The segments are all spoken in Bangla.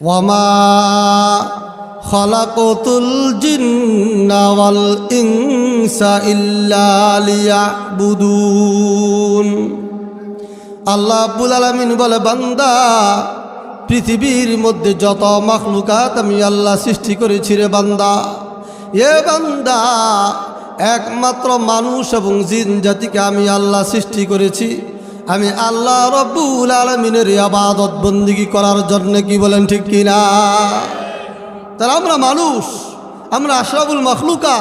ওয়ামা খলাকতুল জিন্না ওয়াল ইনসা ইল্লা লিয়াবুদুন। আল্লাহ আব্বুল আলমিন বলে, বান্দা, পৃথিবীর মধ্যে যত মাখলুকাত আমি আল্লাহ সৃষ্টি করেছি রে বান্দা। এ বান্দা, একমাত্র মানুষ এবং জিন জাতিকে আমি আল্লাহ সৃষ্টি করেছি। আমি আল্লাহ রব্বুল আলমিনের আবাদত বন্দিগি করার জন্য কি বলেন ঠিক কিনা? তাহলে আমরা মানুষ, আমরা আশরাফুল মখলুকা,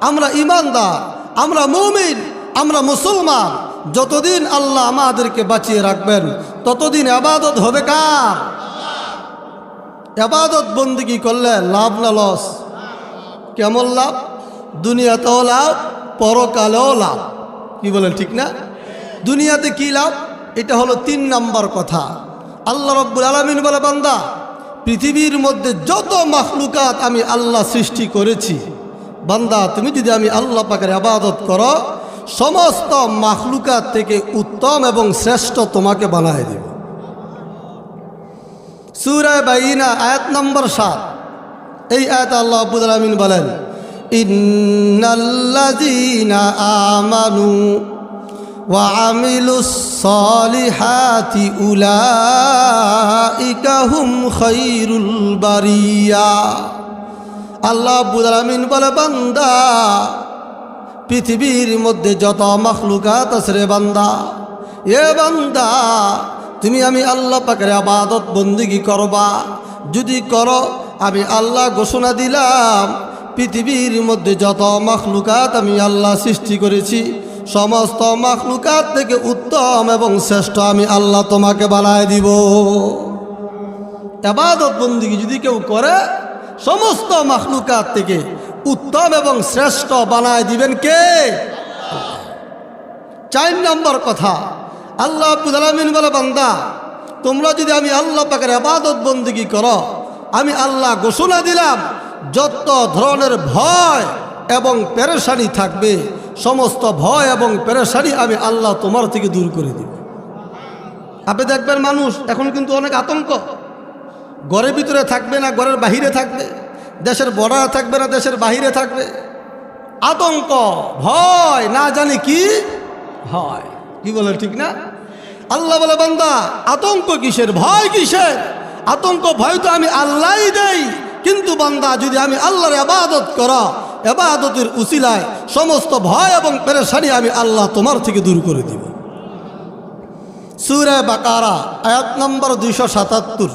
আমরা ইমানদার, আমরা মুমিন, আমরা মুসলমান, যতদিন আল্লাহ আমাদেরকে বাঁচিয়ে রাখবেন, ততদিন আবাদত হবে কার? আবাদত বন্দিগি করলে লাভ না লস? কেমন লাভ? দুনিয়াতেও লাভ, পরকালেও লাভ। কি বলেন ঠিক না? দুনিয়াতে কি লাভ? এটা হলো তিন নাম্বার কথা। আল্লাহ রব্বুল আলমিন বলে, বান্দা, পৃথিবীর মধ্যে যত মাখলুকাত আমি আল্লাহ সৃষ্টি করেছি, বান্দা, তুমি যদি আমি আল্লাহ পাকের আবাদত করো, সমস্ত মাখলুকাত থেকে উত্তম এবং শ্রেষ্ঠ তোমাকে বানায় দেব। সুরায় বাইনা, আয়াত নম্বর সাত। এই আয়াত আল্লাহ আব্বুল আলমিন বলেন, ইন্নাল্লাযীনা আমানু আল্লাহ আব্বুল বলে, বান্দা, পৃথিবীর মধ্যে যত মখলুকাত আছে রে বান্দা, এ বান্দা, তুমি আমি আল্লাহ পাকের আবাদত বন্দিগি করবা। যদি করো, আমি আল্লাহ ঘোষণা দিলাম, পৃথিবীর মধ্যে যত মখলুকাত আমি আল্লাহ সৃষ্টি করেছি সমস্ত মখলুকাত থেকে উত্তম এবং শ্রেষ্ঠ আমি আল্লাহ তোমাকে বানায় দিব। এবাদত বন্দিগি যদি কেউ করে, সমস্ত মখলুকাত থেকে উত্তম এবং শ্রেষ্ঠ বানায় দিবেন কে? চার নম্বর কথা, আল্লাহ আব্দুল আলমিন বলে, বান্দা, তোমরা যদি আমি আল্লাহ পাকের আবাদত বন্দিগি করো, আমি আল্লাহ ঘোষণা দিলাম, যত ধরনের ভয় এবং পেরেশানি থাকবে। সমস্ত ভয় এবং পেরেশানি আমি আল্লাহ তোমার থেকে দূর করে দিব। আপনি দেখবেন মানুষ এখন কিন্তু অনেক আতঙ্ক। ঘরের ভিতরে থাকবে না, ঘরের বাহিরে থাকবে। দেশের বর্ডার থাকবে না, দেশের বাহিরে থাকবে। আতঙ্ক, ভয়, না জানি কি হয়। কি বলে ঠিক না? আল্লাহ বলে, বান্দা, আতঙ্ক কিসের? ভয় কিসের? আতঙ্ক, ভয় তো আমি আল্লাহই দেই। কিন্তু বান্দা, যদি আমি আল্লাহর আবাদত করা আবাদতের উসিলায় সমস্ত ভয় এবং পেরেশানি আমি আল্লাহ তোমার থেকে দূর করে দিব। সুরে বাকারা, আয়াত নম্বর দুইশো সাতাত্তর।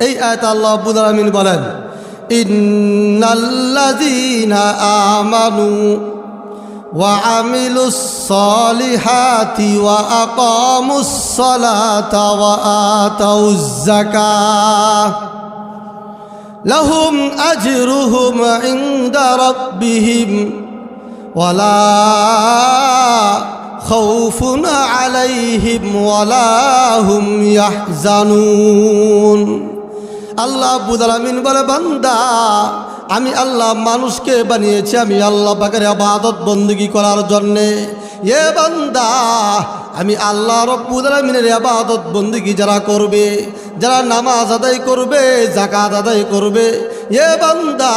এই আয়াত আল্লাহ আব্বুল আলমিন বলেন আমানু সালাতা লাহুম আজরুহুম ইনদা রাব্বিহিম ওয়ালা খাউফুন আলাইহিম ওয়ালা হুম ইয়াহজানুন। আল্লাহ আব্বুল আলামিন বলে, বান্দা, আমি আল্লাহ মানুষকে বানিয়েছি, আমি আল্লাহ পাকের আবাদত বন্দগি করার জন্যে। এ বান্দা, আমি আল্লাহ রব্বুল আলমিনের আবাদত বন্দগি যারা করবে, যারা নামাজ আদায় করবে জাকাত আদায় করবে, এ বান্দা,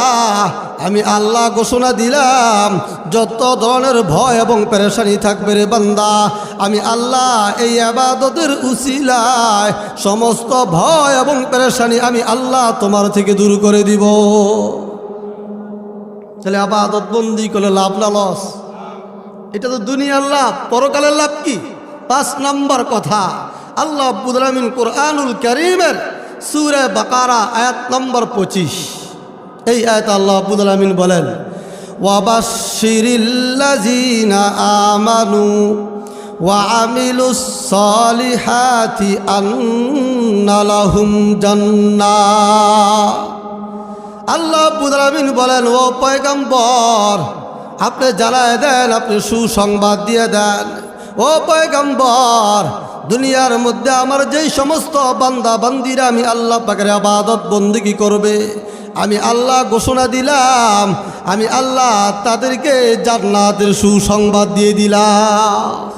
আমি আল্লাহ ঘোষণা দিলাম, যত ধরনের ভয় এবং পেরেশানি থাকবে রে বান্দা, আমি আল্লাহ এই আবাদতের উসিলায় সমস্ত ভয় এবং পেরেশানি আমি আল্লাহ তোমার থেকে দূর করে দিব। তাহলে আবাদত বন্দি করলে লাভ না, লস। এটা তো দুনিয়ার লাভ পরকালের লাভ কি পাঁচ নম্বর কথা আল্লাহ আব্বুদ্রামিন কোরআনুল করিমের সুরে বাকারা আয়াত নম্বর পঁচিশ এই আয়াত আল্লাহ আব্বুল আলমিন বলেন ওয়াবাশিরিল্লাজিনা আমানু وعملوا الصالحات أن لهم جنة আল্লাহ বুদামিন বলেন ও পয়গম্বর আপনি জানায় দেন, আপনি সুসংবাদ দিয়ে দেন। ও পয়গম্বর, দুনিয়ার মধ্যে আমার যেই সমস্ত বান্দা বান্দিরা, আমি আল্লাহ পাকের আবাদত বন্দিগি করবে। আমি আল্লাহ ঘোষণা দিলাম, আমি আল্লাহ তাদেরকে জান্নাতের সুসংবাদ দিয়ে দিলাম।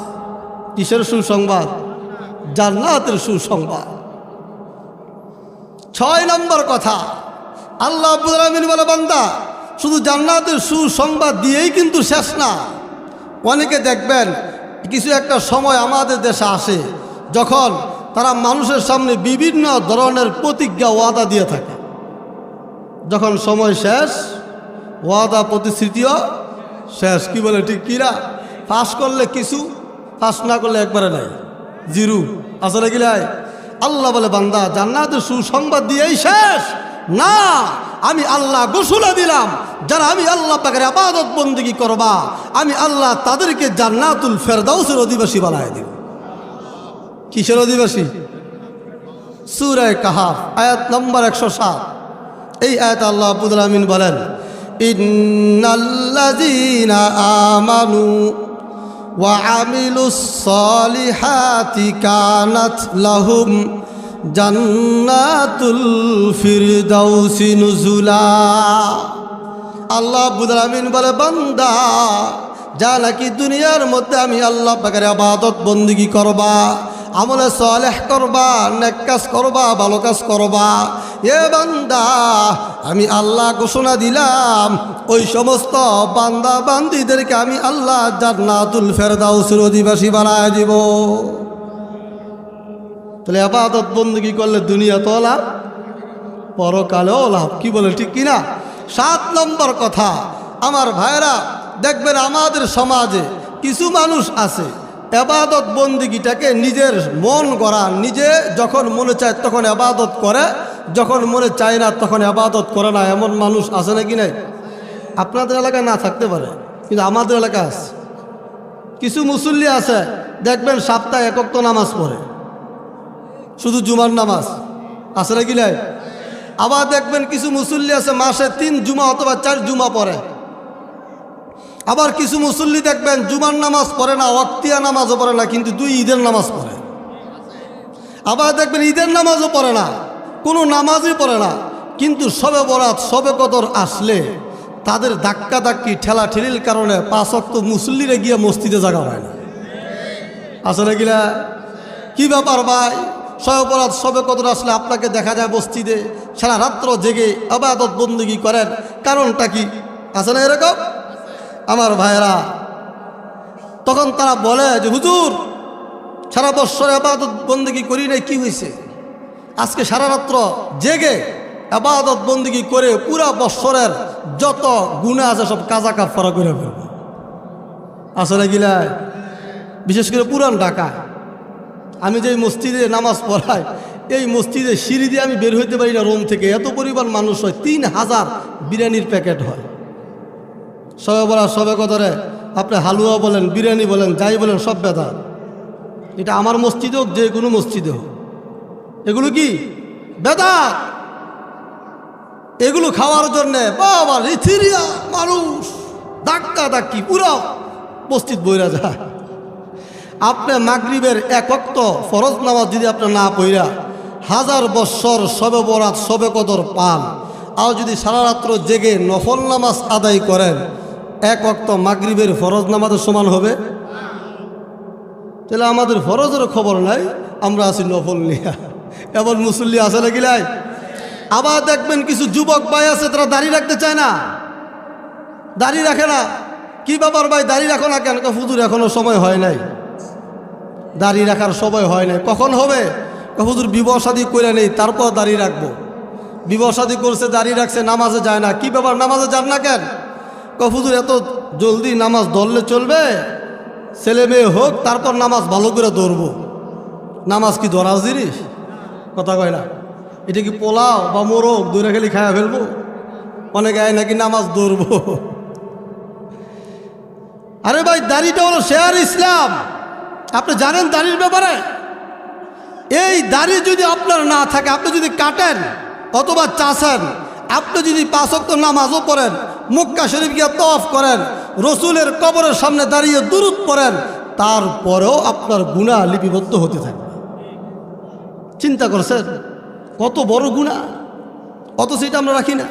কিসের সুসংবাদ? জান্নাতের সুসংবাদ। ছয় নম্বর কথা, আল্লাহ আব্বুল আলমিন বলে, বান্দা শুধু জান্নাতের সুসংবাদ দিয়েই কিন্তু শেষ না। অনেকে দেখবেন, কিছু একটা সময় আমাদের দেশে আসে, যখন তারা মানুষের সামনে বিভিন্ন ধরনের প্রতিজ্ঞা, ওয়াদা দিয়ে থাকে। যখন সময় শেষ, ওয়াদা, প্রতিশ্রুতিও শেষ। কি বলে, ঠিক কিরা পাস করলে কিছু, পাস না করলে একবারে নাই। জিরু। আসলে কি নাই? আল্লাহ বলে, বান্দা, জান্নাতের সুসংবাদ দিয়েই শেষ। না, আমি আল্লাহ গোসুলা দিলাম। যারা আমি আল্লাহ পাকের আবাদত বন্দিগি করবা, আমি আল্লাহ তাদেরকে জান্নাতুল ফেরদাউসের অধিবাসী বানায় দিব। কিসের অধিবাসী? সুরায় কাহাফ, আয়াত নম্বর একশো সাত। এই আয়াত আল্লাহ আব্দুল আমিন বলেন, ইন্নাল্লাযীনা আমানু ওয়া আমিলুস সলিহাতি কানাত লাহুম জান্নাতুল ফিরদাউসি নুজুলা। আল্লাহ আব্দুল আমিন বলে, বান্দা, যা নাকি দুনিয়ার মধ্যে আমি আল্লাহ পাকের আবাদত বন্দিগি করবা, আমলে সালেহ করবা, নেক কাজ করবা, ভালো কাজ করবা। এ বান্দা, আমি আল্লাহ ঘোষণা দিলাম, ওই সমস্ত বান্দা বান্দিদেরকে আমি আল্লাহ জান্নাতুল ফেরদাউসের অধিবাসী বানায় দিব। তাহলে আবাদত বন্দিগি করলে দুনিয়া তো লাভ, পরকালেও লাভ। কি বলে, ঠিক কিনা সাত নম্বর কথা, আমার ভাইরা দেখবেন আমাদের সমাজে কিছু মানুষ আছে এবাদত বন্দিগিটাকে নিজের মন করা নিজে যখন মনে চায় তখন আবাদত করে, যখন মনে চায় না তখন আবাদত করে না, এমন মানুষ আছে নাকি নাই? আপনাদের এলাকায় না থাকতে পারে, কিন্তু আমাদের এলাকা আছে। কিছু মুসল্লি আছে, দেখবেন সপ্তাহে একক তো নামাজ পড়ে। শুধু জুমার নামাজ। আছে নাকি নাই? আবার দেখবেন কিছু মুসল্লি আছে, মাসে তিন জুমা অথবা চার জুমা পড়ে। আবার কিছু মুসল্লি দেখবেন জুমার নামাজ পড়ে না অক্তিয়া নামাজও পড়ে না, কিন্তু দুই ঈদের নামাজ পড়ে। আবার দেখবেন ঈদের নামাজও পড়ে না, কোনো নামাজই পড়ে না, কিন্তু সবে বরাত, সবে কদর আসলে তাদের ধাক্কা ধাক্কি ঠেলা ঠেলির কারণে পাঁচ অক্ত মুসল্লিরে গিয়ে মসজিদে জাগা হয় না। আসলে গিলা কি ব্যাপার ভাই? সয়পরাধ সবে কদর আসলে আপনাকে দেখা যায় মসজিদে? সারা রাত্র জেগে আবাদত বন্দুকি করেন। কারণটা কি? আছে না এরকম? আমার ভাইয়েরা, তখন তারা বলে যে, হুজুর, সারা বৎসরে আবাদত বন্দুকি করি নাই, কি হয়েছে? আজকে সারা রাত্র জেগে আবাদত বন্দুকি করে পুরা বৎসরের যত গুণা আছে সব কাজা কাফারা করে ফেলব। আসলে গিলায় বিশেষ করে পুরান ঢাকা আমি যে মসজিদে নামাজ পড়াই, এই মসজিদে সিঁড়ি দিয়ে আমি বের হইতে পারি না রোম থেকে। এত পরিমাণ মানুষ হয়, তিন হাজার বিরিয়ানির প্যাকেট হয়। সবে বলা সবে কদরে আপনি হালুয়া বলেন, বিরিয়ানি বলেন, যাই বলেন, সব বেদা। এটা আমার মসজিদে হোক, যে কোনো মসজিদে হোক। এগুলো কি? বেদা! এগুলো খাওয়ার জন্যে, বাবা রিথিরিয়া মানুষ। ধাক্কা ধাক্কি পুরো মসজিদ বইরা যায়। আপনি মাগরিবের এক অক্ত ফরজ নামাজ যদি আপনি না পইরা হাজার বৎসর সবে বরাত সবে কদর পান, আর যদি সারা রাত্র জেগে নফল নামাজ আদায় করেন, এক অক্ত মাগরিবের ফরজ নামাজের সমান হবে? তাহলে আমাদের ফরজের খবর নাই, আমরা আছি নফল নিয়া। এমন মুসল্লি আছে নাকি লাই আবার দেখবেন কিছু যুবক ভাই আছে, তারা দাঁড়িয়ে রাখতে চায় না। দাঁড়িয়ে রাখে না। কি ব্যাপার ভাই দাঁড়িয়ে রাখো না কেন? ফুজুর এখনও সময় হয় নাই। দাড়ি রাখার সময় হয় না কখন হবে? হুজুর, বিবাহ শাদী করে নেই, তারপর দাড়ি রাখব। বিবাহ শাদী করছে, দাড়ি রাখছে, নামাজে যায় না। কি ব্যাপার, নামাজে যান না কেন? হুজুর, এত জলদি নামাজ ধরলে চলবে? ছেলে মেয়ে হোক, তারপর নামাজ ভালো করে ধরবো। নামাজ কি ধরার জিনিস? কথা কয় না। এটা কি পোলাও বা মোরগ? দূরে খালি খায়া ফেলব? অনেকে আয় নাকি নামাজ ধরবো? আরে ভাই, দাড়িটা হলো শেয়ার ইসলাম। আপনি জানেন দাড়ির ব্যাপারে? এই দাড়ি যদি আপনার না থাকে, আপনি যদি কাটেন অথবা চাষেন, আপনি যদি পাঁচক্ত নামাজও পড়েন, মুক্কা শরীফ গিয়ে তফ করেন, রসুলের কবরের সামনে দাঁড়িয়ে দূরত পড়েন, তারপরেও আপনার গুণা লিপিবদ্ধ হতে থাকে চিন্তা করছেন? কত বড় গুণা অত সেটা আমরা রাখি না।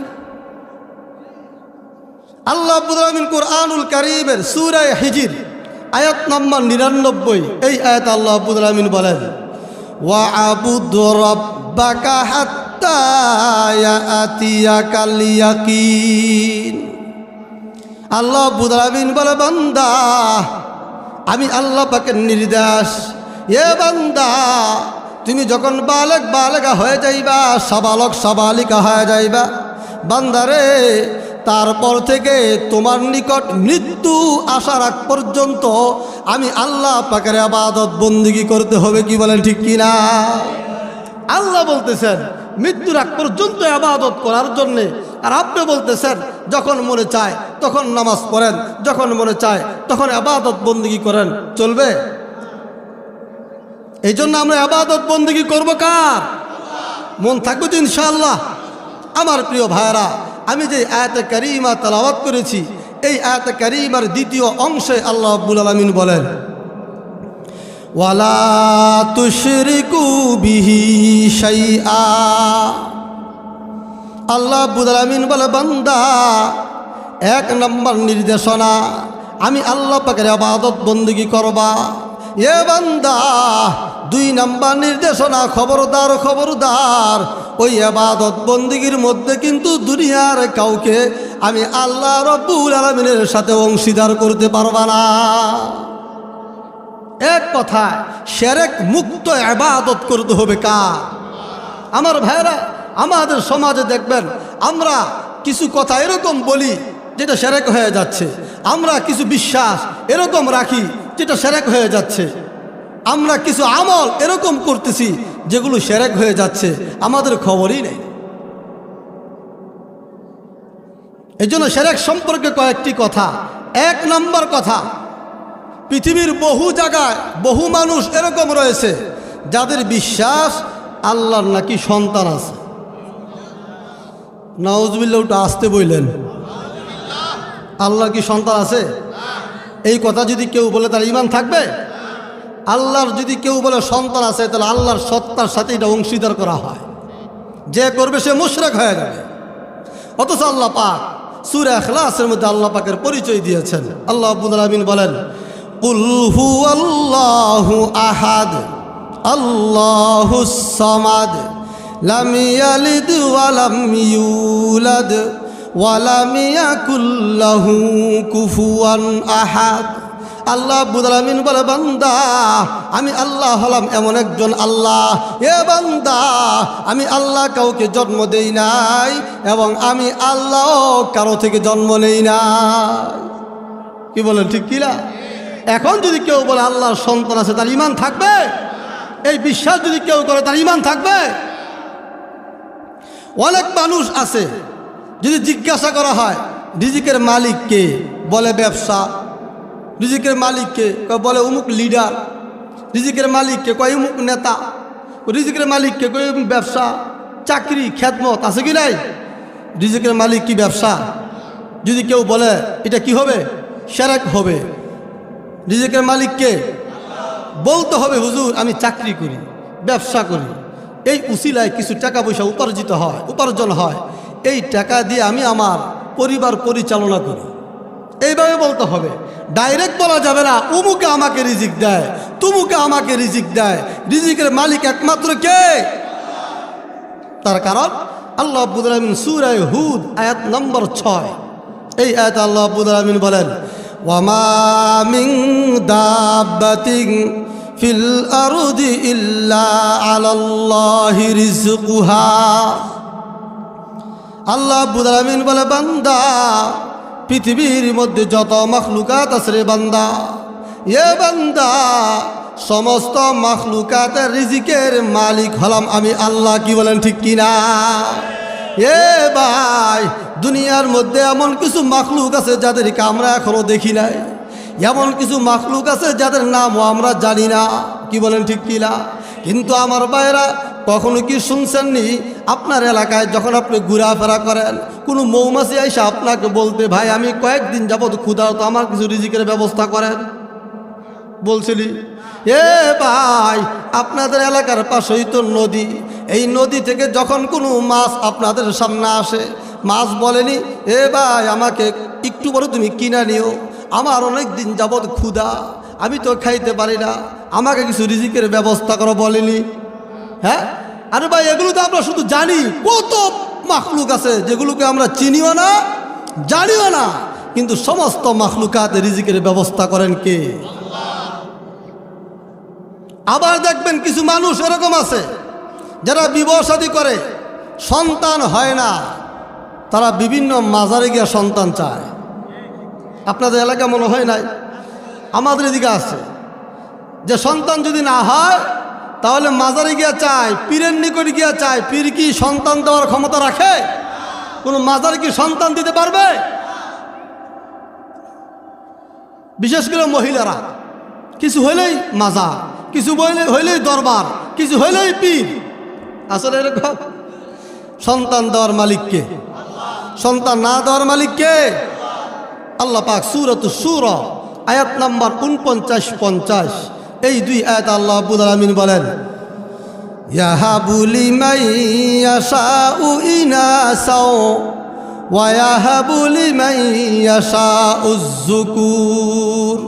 আল্লাহ আব্দুল আলমিন কোরআনুল কারিমের সুরায় হিজির আয়াত নম্বর নিরানব্বই। এই আয়াত আল্লাহ আব্দুল আলমিন বলেন ওয়া আবুদ আল্লাহ বুদাবিন বলে, বান্দা, আমি আল্লাহ পাকের নির্দেশ। এ বান্দা, তুমি যখন বালক বালকা হয়ে যাইবা সাবালক সাবালিকা হয়ে যাইবা। বান্দারে তারপর থেকে তোমার নিকট মৃত্যু আসার আগ পর্যন্ত আমি আল্লাহ পাকের আবাদত বন্দিগি করতে হবে কি বলেন ঠিক কিনা? আল্লাহ বলতেছেন, মৃত্যুর আগ পর্যন্ত আবাদত করার জন্যে। আর আপনি বলতেছেন, যখন মনে চায়, তখন নামাজ পড়েন, যখন মনে চায়, তখন আবাদত বন্দিগি করেন। চলবে? এই জন্য আমরা আবাদত বন্দিগি করব কার? মন থাকবে তো ইনশাআল্লাহ। আমার প্রিয় ভাইরা আমি যে আয়াতে কারিমা তালাওয়াত করেছি, এই আয়াতে কারিমার দ্বিতীয় অংশে আল্লাহ আব্বুল আলমিন বলেন, ওয়ালা আল্লাহ আব্বুল বলে, বান্দা, এক নম্বর নির্দেশনা, আমি আল্লাহ পাকের আবাদত বন্দিগি করবা। এ বান্দা, দুই নাম্বার নির্দেশনা খবরদার খবরদার ওই আবাদত বন্দিগির মধ্যে কিন্তু দুনিয়ার কাউকে আমি আল্লাহ রব্বুল আলমিনের সাথে অংশীদার করতে পারবা না। এক কথায়, সেরেক মুক্ত আবাদত করতে হবে কার? আমার ভাইরা, আমাদের সমাজে দেখবেন, আমরা কিছু কথা এরকম বলি যেটা সেরেক হয়ে যাচ্ছে। আমরা কিছু বিশ্বাস এরকম রাখি যেটা সেরেক হয়ে যাচ্ছে। আমরা কিছু আমল এরকম করতেছি যেগুলো সেরেক হয়ে যাচ্ছে, আমাদের খবরই নেই। এই জন্য সেরেক সম্পর্কে কয়েকটি কথা। এক নম্বর কথা, পৃথিবীর বহু জায়গায় বহু মানুষ এরকম রয়েছে, যাদের বিশ্বাস আল্লাহর নাকি সন্তান আছে। নওয়াজবিল্লা ওটা আসতে বললেন। আল্লাহর কি সন্তান আছে? এই কথা যদি কেউ বলে তার ইমান থাকবে? আল্লাহর যদি কেউ বলে সন্তান আছে, তাহলে আল্লাহর সত্তার সাথে এটা অংশীদার করা হয়। যে করবে সে মুশরেক হয়ে যাবে। অথচ আল্লাহ পাক সুরে এখলাসের মধ্যে আল্লাহ পাকের পরিচয় দিয়েছেন। আল্লাহ আব্বুল আলমিন বলেন কুলহু আহাদ, আল্লাহু সামাদ আহাদ। আল্লাহ বুদালামিন বলে, বান্দা, আমি আল্লাহ হলাম এমন একজন আল্লাহ। এ বান্দা, আমি আল্লাহ কাউকে জন্ম দেই নাই এবং আমি আল্লাহ কারও থেকে জন্ম নেই না কি বলেন, ঠিক কিনা এখন যদি কেউ বলে, আল্লাহর সন্তান আছে, তার ইমান থাকবে? এই বিশ্বাস যদি কেউ করে, তার ইমান থাকবে? অনেক মানুষ আছে, যদি জিজ্ঞাসা করা হয়, রিজিকের মালিককে বলে, ব্যবসা। রিজিকের মালিককে বলে অমুক লিডার রিজিকের মালিককে কয় অমুক নেতা, রিজিকের মালিককে কয় অমুক ব্যবসা, চাকরি খ্যাতমত আছে কি নাই? রিজিকের মালিক কি ব্যবসা? যদি কেউ বলে এটা কি হবে? সেরেক হবে। রিজিকের মালিককে বলতে হবে, হুজুর, আমি চাকরি করি, ব্যবসা করি। এই উসিলায় কিছু টাকা পয়সা উপার্জিত হয়, উপার্জন হয়। এই টাকা দিয়ে আমি আমার পরিবার পরিচালনা করি। এইভাবে বলতে হবে। ডাইরেক্ট বলা যাবে না, উমুকে আমাকে রিজিক দেয়, তুমুকে আমাকে রিজিক দেয়। রিজিকের মালিক একমাত্র কে? তার কারণ আল্লাহ আব্বুল আলমিন সুরায় হুদ আয়াত নম্বর ছয়। এই আয়াত আল্লাহ আব্বুল আলমিন বলেন ওয়ামামিং দাবাতিং ফিল আরদি ইল্লা আলাল্লাহি আল্লাহ আব্বুল আলমিন বলে, বান্দা পৃথিবীর মধ্যে যত মখলুকাত আছে বান্দা, এ বান্দা, সমস্ত মখলুকাতের রিজিকের মালিক হলাম আমি আল্লাহ, কি বলেন ঠিক কিনা এ ভাই, দুনিয়ার মধ্যে এমন কিছু মাখলুক আছে যাদেরকে আমরা এখনও দেখি নাই। এমন কিছু মাখলুক আছে যাদের নামও আমরা জানি না, কি বলেন ঠিক কিনা কিন্তু আমার বাইরা কখনো কি শুনছেন শুনছেননি? আপনার এলাকায় যখন আপনি ঘোরাফেরা করেন, কোনো মৌমাছি আইসা আপনাকে বলতে, ভাই, আমি কয়েকদিন যাবত তো আমার কিছু রিজিকের ব্যবস্থা করেন। বলছিলি, এ ভাই, আপনাদের এলাকার পাশেই তো নদী। এই নদী থেকে যখন কোনো মাছ আপনাদের সামনে আসে, মাছ বলেনি, এ ভাই, আমাকে একটু বড় তুমি কিনা নিও। আমার অনেক দিন যাবৎ ক্ষুধা, আমি তো খাইতে পারি না। আমাকে কিছু রিজিকের ব্যবস্থা করো বলেনি হ্যাঁ? আরে ভাই, এগুলো তো আমরা শুধু জানি। কত মাখলুক আছে যেগুলোকে আমরা চিনিও না, জানিও না। কিন্তু সমস্ত মাখলুকাত রিজিকের ব্যবস্থা করেন কে? আবার দেখবেন কিছু মানুষ এরকম আছে, যারা বিবাহ শাদী করে, সন্তান হয় না। তারা বিভিন্ন মাজারে গিয়ে সন্তান চায়। আপনাদের এলাকা মনে হয় নাই? আমাদের এদিকে আছে। যে সন্তান যদি না হয় তাহলে মাজারে গিয়া চায় পীরের নিকট গিয়া চায় পীর কি সন্তান দেওয়ার ক্ষমতা রাখে? কোনো মাজারে কি সন্তান দিতে পারবে? বিশেষ করে মহিলারা, কিছু হইলেই মাজার, কিছু হইলে হইলেই দরবার, কিছু হইলেই পীর। আসলে এরকম, সন্তান দেওয়ার মালিককে সন্তান না দেওয়ার মালিককে আল্লাহ পাক সুরত সুর, আয়াত নাম্বার উনপঞ্চাশ পঞ্চাশ। এই দুই আয়াত আল্লাহ আব্বুল আলমিন বলেন ইয়াহাবুলি মাইয়াশাউ ইনাসাও ওয়াহাবুলি মাইয়াশাউ যুকুর,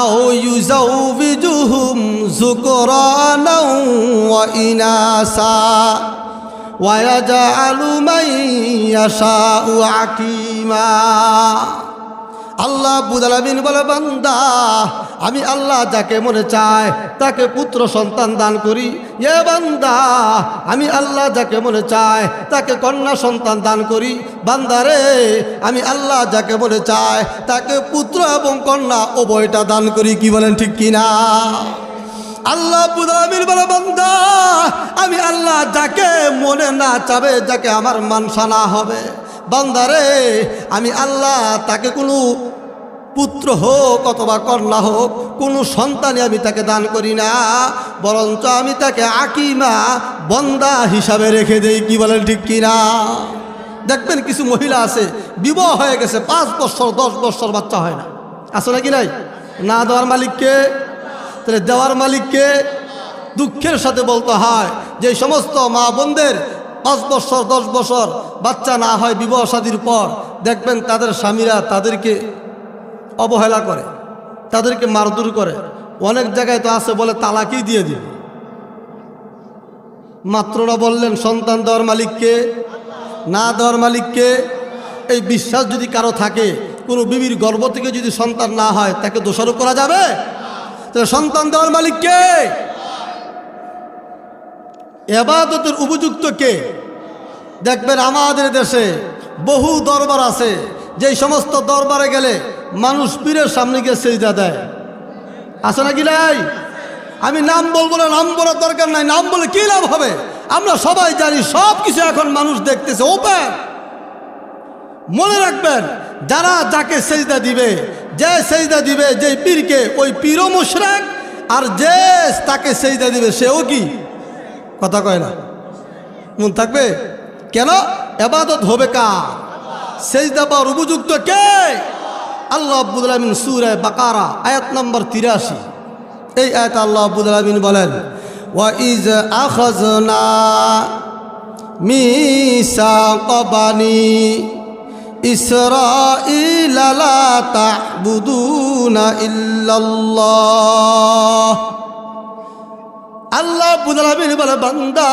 আও ইউজাউবিজুহুম যুকরানাও ওয়া ইনাসা ওয়ায়াজআলু মাইয়াশাউ আকিমা। আল্লাহ বুদালামিন বলে, বান্দা, আমি আল্লাহ যাকে মনে চায়, তাকে পুত্র সন্তান দান করি। এ বান্দা, আমি আল্লাহ যাকে মনে চায়, তাকে কন্যা সন্তান দান করি। বান্দারে আমি আল্লাহ যাকে মনে চায়, তাকে পুত্র এবং কন্যা ও উভয়টা দান করি, কি বলেন ঠিক কিনা? আল্লাহ বুদামির বলে, বান্দা, আমি আল্লাহ যাকে মনে না চাবে, যাকে আমার মানসা না হবে। বান্দারে আমি আল্লাহ তাকে কোনো পুত্র হোক অথবা কন্যা হোক, কোনো সন্তানই আমি তাকে দান করি না। বরঞ্চ আমি তাকে আকিমা, বন্দা হিসাবে রেখে দেই। কি বলেন ঠিক কিনা? দেখবেন কিছু মহিলা আছে, বিবাহ হয়ে গেছে, পাঁচ বছর, দশ বছর বাচ্চা হয় না। আসলে কি নাই? না দেওয়ার মালিককে তাহলে দেওয়ার মালিককে দুঃখের সাথে বলতে হয় যে সমস্ত মা বোনদের পাঁচ বছর, দশ বছর বাচ্চা না হয় বিবাহ শাদীর পর দেখবেন তাদের স্বামীরা তাদেরকে অবহেলা করে, তাদেরকে মারধর করে। অনেক জায়গায় তো আছে বলে তালাকই দিয়ে দিবে। মাত্ররা বললেন, সন্তান দেওয়ার মালিককে না দেওয়ার মালিককে এই বিশ্বাস যদি কারও থাকে, কোনো বিবির গর্ভ থেকে যদি সন্তান না হয়, তাকে দোষারোপ করা যাবে? তাহলে সন্তান দেওয়ার মালিক কে? এবাদতের উপযুক্ত কে? দেখবেন আমাদের দেশে বহু দরবার আছে, যেই সমস্ত দরবারে গেলে মানুষ পীরের সামনে গিয়ে সেজদা দেয়। আছে নাকি নাই? আমি নাম বলব না, নাম বলার দরকার নাই। নাম বলে কি লাভ হবে? আমরা সবাই জানি সব কিছু এখন মানুষ দেখতেছে। ওপেন। মনে রাখবেন, যারা যাকে সেজদা দিবে যে সেজদা দিবে, যে পীরকে ওই পীরও মুশরাক, আর যে তাকে সেজদা দিবে, সেও কি? কথা কয় না। মন থাকবে? কেন? এবাদত হবে কা সেজদা পাওয়ার উপযুক্ত কে? আল্লাহ আব্বুল আলমিন সুরায় বাকারা, আয়াত নম্বর তিরাশি। এই আয়াত আল্লাহ আব্বুল আলমিন বলেন ওয়াইজ আখজনা মিসাক আল্লাহ রব্বুল আলামিন বলে, বান্দা,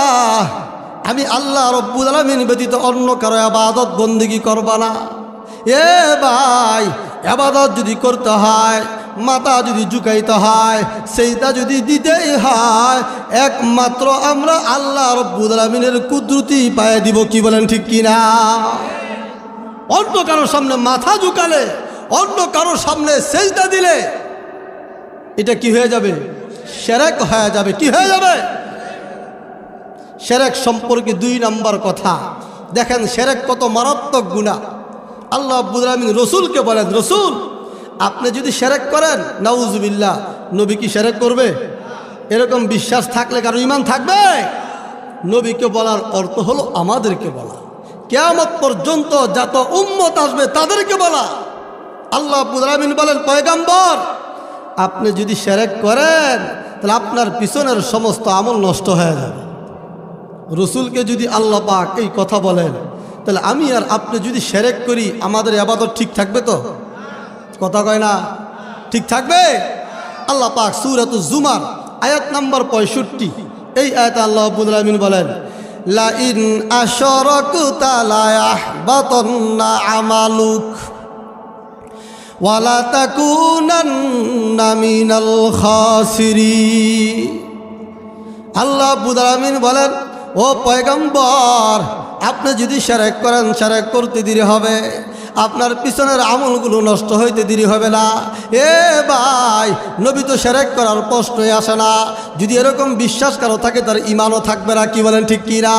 আমি আল্লাহ রব্বুল ব্যতীত অন্য কারও আবাদত বন্দিগি করবা না। এ ভাই আবাদত যদি করতে হয়, মাথা যদি ঝুঁকাইতে হয়, সেইটা যদি দিতেই হয়, একমাত্র আমরা আল্লাহ রব্বুল আলমিনের কুদরতি পায়ে দিব, কি বলেন ঠিক কিনা? অন্য কারোর সামনে মাথা ঝুঁকালে, অন্য কারোর সামনে সেজদা দিলে, এটা কি হয়ে যাবে? সেরেক হয়ে যাবে। কি হয়ে যাবে? সেরেক সম্পর্কে দুই নম্বর কথা। দেখেন, সেরেক কত মারাত্মক গুণা আল্লাহ আব্বুল আলমিন রসুলকে বলেন, রসুল, আপনি যদি সেরেক করেন, নাউজুবিল্লাহ, নবী কি সেরেক করবে? এরকম বিশ্বাস থাকলে কারও ইমান থাকবে? নবীকে বলার অর্থ হলো আমাদেরকে বলা। কেয়ামত পর্যন্ত যত উম্মত আসবে তাদেরকে বলা। আল্লাহ আব্বুল বলেন, পয়গাম্বর, আপনি যদি সেরেক করেন, তাহলে আপনার পিছনের সমস্ত আমল নষ্ট হয়ে যাবে। রসুলকে যদি আল্লাহ পাক এই কথা বলেন, তাহলে আমি আর আপনি যদি সেরেক করি, আমাদের আবাদত ঠিক থাকবে তো? কথা কয় না? ঠিক থাকবে? আল্লাহ পাক সুরাত জুমার আয়াত নাম্বার পঁয়ষট্টি, এই আয়াত আল্লাহ আলামিন বলেন লা ইন আশরাকুতা লা ইয়াহবাতান্না আমালুক। ওয়ালা তাকুনান্না মিনাল খাসিরি আল্লাহ বুদারামিন বলেন, ও পয়গম্বর, আপনি যদি সেরেক করেন, সেরেক করতে দিলে হবে। আপনার পিছনের আমলগুলো নষ্ট হইতে দেরি হবে না। এ ভাই, নবী তো সেরেক করার প্রশ্নই আসে না। যদি এরকম বিশ্বাস কারও থাকে, তার ইমানও থাকবে না, কি বলেন ঠিক কি না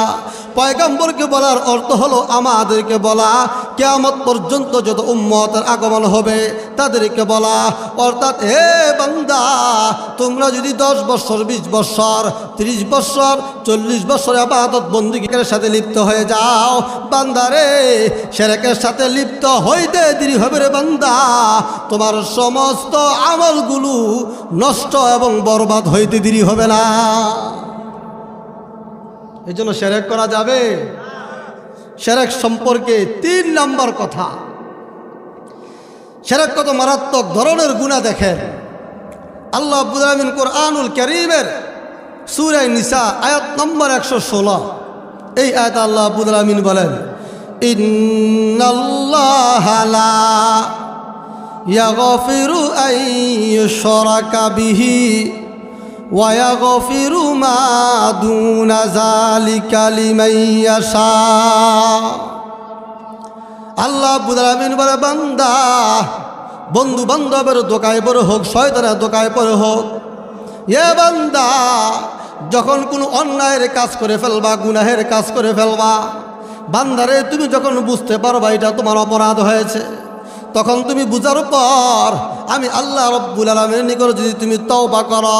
পয়গম্বরকে বলার অর্থ হলো আমাদেরকে বলা। কেয়ামত পর্যন্ত যত উম্মতের আগমন হবে, তাদেরকে বলা। অর্থাৎ হে বান্দা, তোমরা যদি দশ বছর বিশ বছর ত্রিশ বছর চল্লিশ বছর আবাদত বন্দুকের সাথে লিপ্ত হয়ে যাও। বান্দারে সেরেকের সাথে লিপ্ত হইতে দেরি হবে রে বান্দা। তোমার সমস্ত আমলগুলো নষ্ট এবং বরবাদ হইতে দেরি হবে না। এই জন্য সেরেক করা যাবে। সেরেক সম্পর্কে তিন নম্বর কথা। সেরেক কত মারাত্মক ধরনের গুণা দেখেন। আল্লাহ আলমিন কোরআনুল করিমের সুরাই নিসা আয়াত নম্বর একশো ষোলো। এই আয়াত আল্লাহ আব্বুল আলমিন বলেন ইউশরাকা বিহি। ويغفر ما دون ذلك لمن يشاء আল্লাহ বুদালামিন বলে বান্দা বন্ধু বান্ধবের দোকায় বড় হোক শয়তানের দোকায় পরে হোক এ বান্দা যখন কোনো অন্যায়ের কাজ করে ফেলবা গুনাহের কাজ করে ফেলবা বান্দারে তুমি যখন বুঝতে পারবা এটা তোমার অপরাধ হয়েছে তখন তুমি বুঝার পর আমি আল্লাহ রব্বুল আলমের নিকট যদি তুমি তওবা করো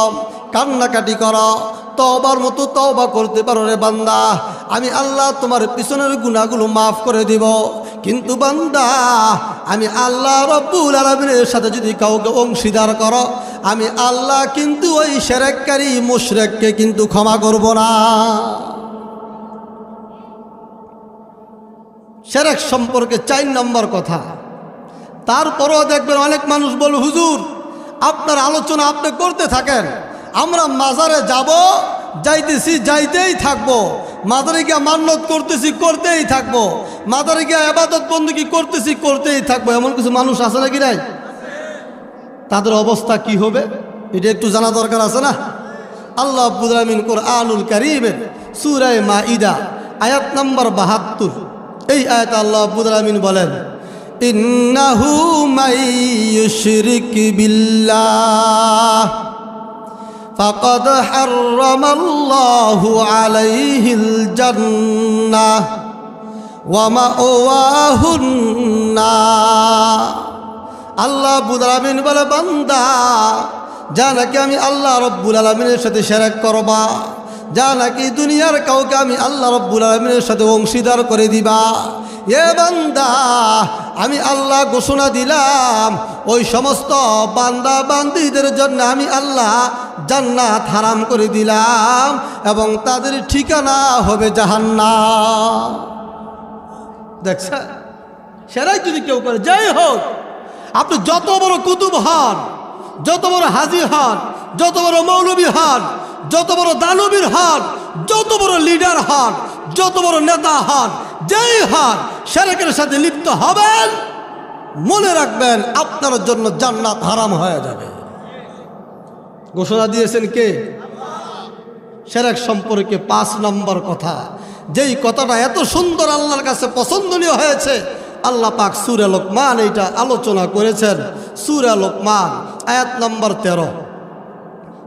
কান্নাকাটি করো। তবার মতো তওবা করতে পারো রে বান্দা। আমি আল্লাহ তোমার পিছনের গুণাগুলো মাফ করে দিব। কিন্তু বান্দা, আমি আল্লাহ রব্বুল আলমিনের সাথে যদি কাউকে অংশীদার করো, আমি আল্লাহ কিন্তু ওই সেরেককারী মুশরেককে কিন্তু ক্ষমা করব না। সেরেক সম্পর্কে চার নম্বর কথা। তারপরও দেখবেন অনেক মানুষ বল, হুজুর, আপনার আলোচনা আপনি করতে থাকেন। আমরা মাজারে যাব, যাইতেছি, যাইতেই থাকব। মাজারে গিয়ে মান্যত করতেছি, করতেই থাকব। মাজারে গিয়ে আবাদত বন্দী করতেছি, করতেই থাকব। এমন কিছু মানুষ আছে নাকি নাই? তাদের অবস্থা কি হবে? এটা একটু জানা দরকার আছে না? আল্লাহ আব্বুল আলমিন কোরআনুল করিমের সুরায় মা ইদা আয়াত নম্বর বাহাত্তর। এই আয়াত আল্লাহ আব্বুল আলমিন বলেন, ইন্নাহু মাই বিল্লাহ। فقد حرم الله عليه الجنة ومأواه النار আল্লাহ আব্বুল আলমিন বলে বান্দা যা নাকি আমি আল্লাহ রব্বুল আলমিনের সাথে সেরেক করবা যা নাকি দুনিয়ার কাউকে আমি আল্লাহ রব্বুল আলমিনের সাথে অংশীদার করে দিবা। এ বান্দা, আমি আল্লাহ ঘোষণা দিলাম, ওই সমস্ত বান্দা বান্দিদের জন্য আমি আল্লাহ জান্নাত হারাম করে দিলাম এবং তাদের ঠিকানা হবে জাহান্না দেখছে সেরাই যদি কেউ করে, যাই হোক, আপনি যত বড় কুতুব হন, যত বড় হাজি হন, যত বড় মৌলবী হন যত বড় দানবীর হন যত বড় লিডার হন যত বড় নেতা হন যেই হন সেরেকের সাথে লিপ্ত হবেন, মনে রাখবেন আপনার জন্য জান্নাত হারাম হয়ে যাবে। ঘোষণা দিয়েছেন কে? সেরেক সম্পর্কে পাঁচ নম্বর কথা। যেই কথাটা এত সুন্দর আল্লাহর কাছে পছন্দনীয় হয়েছে, আল্লাহ পাক সুরে লোকমান এইটা আলোচনা করেছেন। সুরে লোকমান, আয়াত নম্বর তেরো।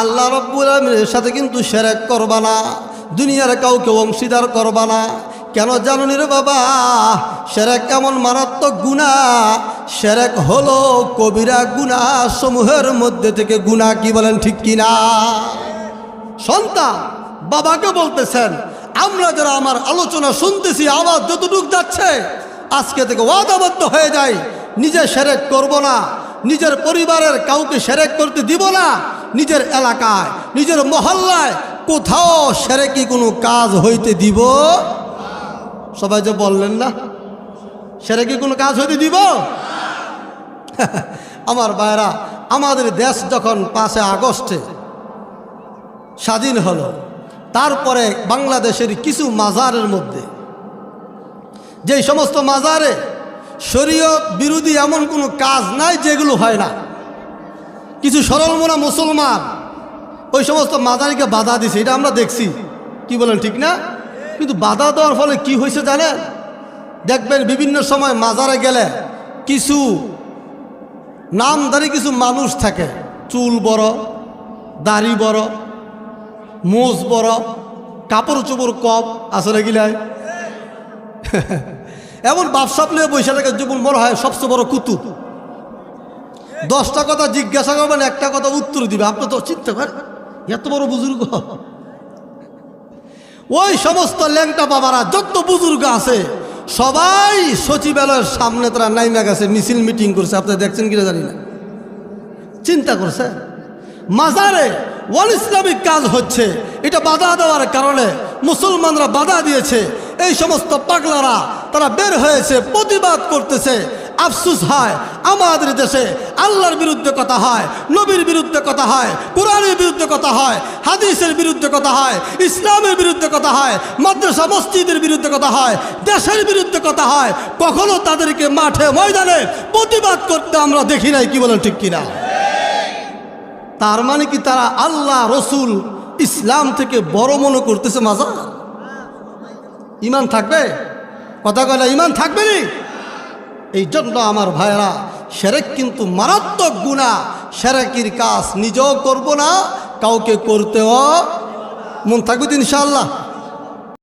আল্লাহ রব্বুল আলমিনের সাথে কিন্তু সেরেক করবা না, দুনিয়ার কাউকে অংশীদার করবা না। কেন জানুনি রে বাবা? সেরেক এমন মারাত্মক গুণা, সেরেক হলো কবিরা গুণা সমূহের মধ্যে থেকে গুণা কি বলেন ঠিক কিনা? সন্তান, বাবাকে বলতেছেন, আমরা যারা আমার আলোচনা শুনতেছি, আওয়াজ যতটুক যাচ্ছে, আজকে থেকে ওয়াদাবদ্ধ হয়ে যায় নিজে সেরেক করব না, নিজের পরিবারের কাউকে সেরেক করতে দিব না নিজের এলাকায়, নিজের মহল্লায় কোথাও সেরে কি কোনো কাজ হইতে দিব? সবাই যে বললেন না, সেরে কি কোনো কাজ হইতে দিব? আমার ভাইরা আমাদের দেশ যখন পাঁচে আগস্টে স্বাধীন হলো, তারপরে বাংলাদেশের কিছু মাজারের মধ্যে, যেই সমস্ত মাজারে শরীয়ত বিরোধী এমন কোনো কাজ নাই যেগুলো হয় না। কিছু সরলমোনা মুসলমান। ওই সমস্ত মাজারিকে বাধা দিছে, এটা আমরা দেখছি। কি বলেন, ঠিক না? কিন্তু বাধা দেওয়ার ফলে কি হয়েছে জানেন? দেখবেন বিভিন্ন সময় মাজারে গেলে কিছু নামদারি কিছু মানুষ থাকে। চুল বড়, দাড়ি বড়, মোজ বড়, কাপড় চোপড় কম আসলে গিলায় এমন বাপসাপ নিয়ে বৈশা থাকে বড় হয় সবচেয়ে বড় কুতুব। দশটা কথা জিজ্ঞাসা করবেন, একটা কথা উত্তর দিবে। আপনি তো চিন্তা করেন এত বড় বুজুর্গ। ওই সমস্ত ল্যাংটা বাবারা, যত বুজুর্গ আছে, সবাই সচিবালয়ের সামনে তারা নাইমা গেছে, মিছিল মিটিং করছে। আপনি দেখছেন কিনা জানি না। চিন্তা করছে। মাজারে ওয়াল ইসলামিক কাজ হচ্ছে। এটা বাধা দেওয়ার কারণে মুসলমানরা বাধা দিয়েছে। এই সমস্ত পাগলারা তারা বের হয়েছে, প্রতিবাদ করতেছে। আফসুস হয়। আমাদের দেশে আল্লাহর বিরুদ্ধে কথা হয়, নবীর বিরুদ্ধে কথা হয়, কোরআনের বিরুদ্ধে কথা হয়, হাদিসের বিরুদ্ধে কথা হয়, ইসলামের বিরুদ্ধে কথা হয়, মাদ্রাসা, মসজিদের বিরুদ্ধে কথা হয়, দেশের বিরুদ্ধে কথা হয়, কখনো তাদেরকে মাঠে, ময়দানে প্রতিবাদ করতে আমরা দেখি নাই, কি বলেন ঠিক কিনা? তার মানে কি তারা আল্লাহ, রসুল, ইসলাম থেকে বড় মনে করতেছে মাজা ইমান থাকবে? কথা কয় না, ইমান থাকবে নি? এই জন্য আমার ভাইরা, সেরেক কিন্তু মারাত্মক গুণা। সেরেকির কাজ নিজেও করব না, কাউকে করতেও মন থাকবে ইনশাল্লাহ